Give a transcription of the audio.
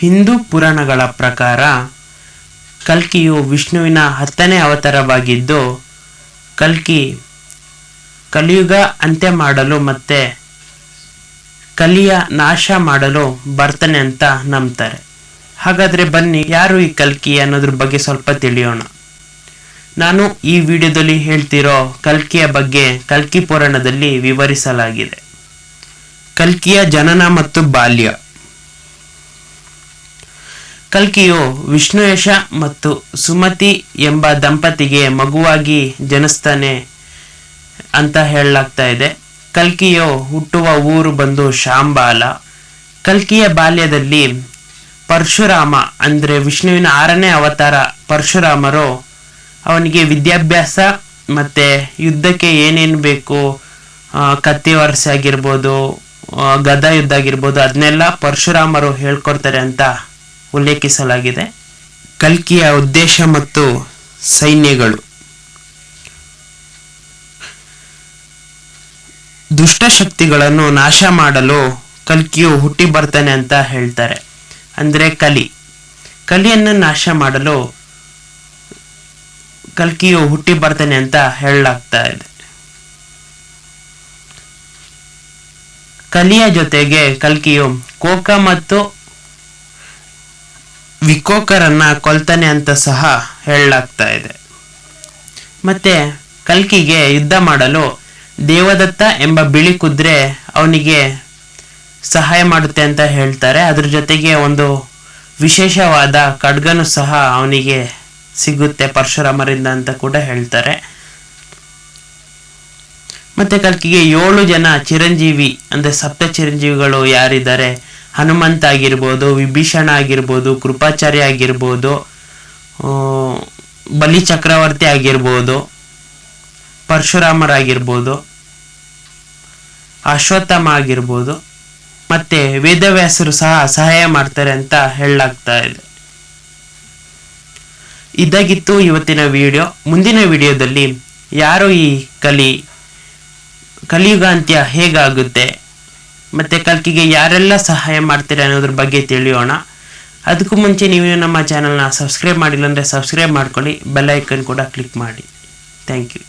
ಹಿಂದೂ ಪುರಾಣಗಳ ಪ್ರಕಾರ ಕಲ್ಕಿಯು ವಿಷ್ಣುವಿನ ಹತ್ತನೇ ಅವತಾರವಾಗಿದ್ದು, ಕಲ್ಕಿ ಕಲಿಯುಗ ಅಂತ್ಯ ಮಾಡಲು ಮತ್ತೆ ಕಲಿಯ ನಾಶ ಮಾಡಲು ಬರ್ತಾನೆ ಅಂತ ನಂಬ್ತಾರೆ. ಹಾಗಾದರೆ ಬನ್ನಿ, ಯಾರು ಈ ಕಲ್ಕಿ ಅನ್ನೋದ್ರ ಬಗ್ಗೆ ಸ್ವಲ್ಪ ತಿಳಿಯೋಣ. ನಾನು ಈ ವಿಡಿಯೋದಲ್ಲಿ ಹೇಳ್ತಿರೋ ಕಲ್ಕಿಯ ಬಗ್ಗೆ ಕಲ್ಕಿ ಪುರಾಣದಲ್ಲಿ ವಿವರಿಸಲಾಗಿದೆ. ಕಲ್ಕಿಯ ಜನನ ಮತ್ತು ಬಾಲ್ಯ. ಕಲ್ಕಿಯು ವಿಷ್ಣುಯಶ ಮತ್ತು ಸುಮತಿ ಎಂಬ ದಂಪತಿಗೆ ಮಗುವಾಗಿ ಜನಿಸ್ತಾನೆ ಅಂತ ಹೇಳಲಾಗ್ತಾ ಇದೆ. ಕಲ್ಕಿಯು ಹುಟ್ಟುವ ಊರು ಬಂದು ಶಾಂಬಾಲ. ಕಲ್ಕಿಯ ಬಾಲ್ಯದಲ್ಲಿ ಪರಶುರಾಮ ಅಂದರೆ ವಿಷ್ಣುವಿನ ಆರನೇ ಅವತಾರ ಪರಶುರಾಮರು ಅವನಿಗೆ ವಿದ್ಯಾಭ್ಯಾಸ ಮತ್ತು ಯುದ್ಧಕ್ಕೆ ಏನೇನು ಬೇಕು ಕತ್ತಿ ವರ್ಸೆ ಆಗಿರ್ಬೋದು ಗದಾ ಯುದ್ಧ ಆಗಿರ್ಬೋದು, ಅದನ್ನೆಲ್ಲ ಪರಶುರಾಮರು ಹೇಳ್ಕೊಡ್ತಾರೆ ಅಂತ ಉಲ್ಲೇಖಿಸಲಾಗಿದೆ. ಕಲ್ಕಿಯ ಉದ್ದೇಶ ಮತ್ತು ಸೈನ್ಯಗಳು. ದುಷ್ಟಶಕ್ತಿಗಳನ್ನು ನಾಶ ಮಾಡಲು ಕಲ್ಕಿಯು ಹುಟ್ಟಿ ಬರ್ತಾನೆ ಅಂತ ಹೇಳ್ತಾರೆ. ಅಂದರೆ ಕಲಿ. ಕಲಿಯನ್ನು ನಾಶ ಮಾಡಲು ಕಲ್ಕಿಯು ಹುಟ್ಟಿ ಬರ್ತಾನೆ ಅಂತ ಹೇಳಲಾಗ್ತಾ ಇದೆ. ಕಲಿಯ ಜೊತೆಗೆ ಕಲ್ಕಿಯು ಕೋಕ ಮತ್ತು ವಿಕೋಕರನ್ನ ಕೊಲ್ತಾನೆ ಅಂತ ಸಹ ಹೇಳಲಾಗ್ತಾ ಇದೆ. ಮತ್ತೆ ಕಲ್ಕಿಗೆ ಯುದ್ಧ ಮಾಡಲು ದೇವದತ್ತ ಎಂಬ ಬಿಳಿ ಕುದುರೆ ಅವನಿಗೆ ಸಹಾಯ ಮಾಡುತ್ತೆ ಅಂತ ಹೇಳ್ತಾರೆ. ಅದ್ರ ಜೊತೆಗೆ ಒಂದು ವಿಶೇಷವಾದ ಖಡ್ಗನು ಸಹ ಅವನಿಗೆ ಸಿಗುತ್ತೆ, ಪರಶುರಾಮರಿಂದ ಅಂತ ಕೂಡ ಹೇಳ್ತಾರೆ. ಮತ್ತೆ ಕಲ್ಕಿಗೆ ಏಳು ಜನ ಚಿರಂಜೀವಿ, ಅಂದ್ರೆ ಸಪ್ತ ಚಿರಂಜೀವಿಗಳು ಯಾರಿದ್ದಾರೆ? ಹನುಮಂತ ಆಗಿರ್ಬೋದು ವಿಭೀಷಣ ಆಗಿರ್ಬೋದು ಕೃಪಾಚಾರ್ಯ ಆಗಿರ್ಬೋದು ಬಲಿ ಚಕ್ರವರ್ತಿ ಆಗಿರ್ಬೋದು, ಪರಶುರಾಮರಾಗಿರ್ಬೋದು, ಅಶ್ವತ್ಥಾಮ ಆಗಿರ್ಬೋದು, ಮತ್ತೆ ವೇದವ್ಯಾಸರು ಸಹ ಸಹಾಯ ಮಾಡ್ತಾರೆ ಅಂತ ಹೇಳಲಾಗ್ತಾ ಇದೆ. ಇದಾಗಿತ್ತು ಇವತ್ತಿನ ವಿಡಿಯೋ. ಮುಂದಿನ ವಿಡಿಯೋದಲ್ಲಿ ಯಾರು ಈ ಕಲಿ, ಕಲಿಯುಗಾಂತ್ಯ ಹೇಗಾಗುತ್ತೆ ಮತ್ತೆ ಕಲ್ಕಿಗೆ ಯಾರೆಲ್ಲ ಸಹಾಯ ಮಾಡ್ತೀರ ಅನ್ನೋದ್ರ ಬಗ್ಗೆ ತಿಳಿಯೋಣ. ಅದಕ್ಕೂ ಮುಂಚೆ ನೀವು ನಮ್ಮ ಚಾನಲ್ನ ಸಬ್ಸ್ಕ್ರೈಬ್ ಮಾಡಿಲ್ಲ ಅಂದರೆ ಸಬ್ಸ್ಕ್ರೈಬ್ ಮಾಡ್ಕೊಳ್ಳಿ. ಬೆಲ್ಲೈಕನ್ ಕೂಡ ಕ್ಲಿಕ್ ಮಾಡಿ. Thank you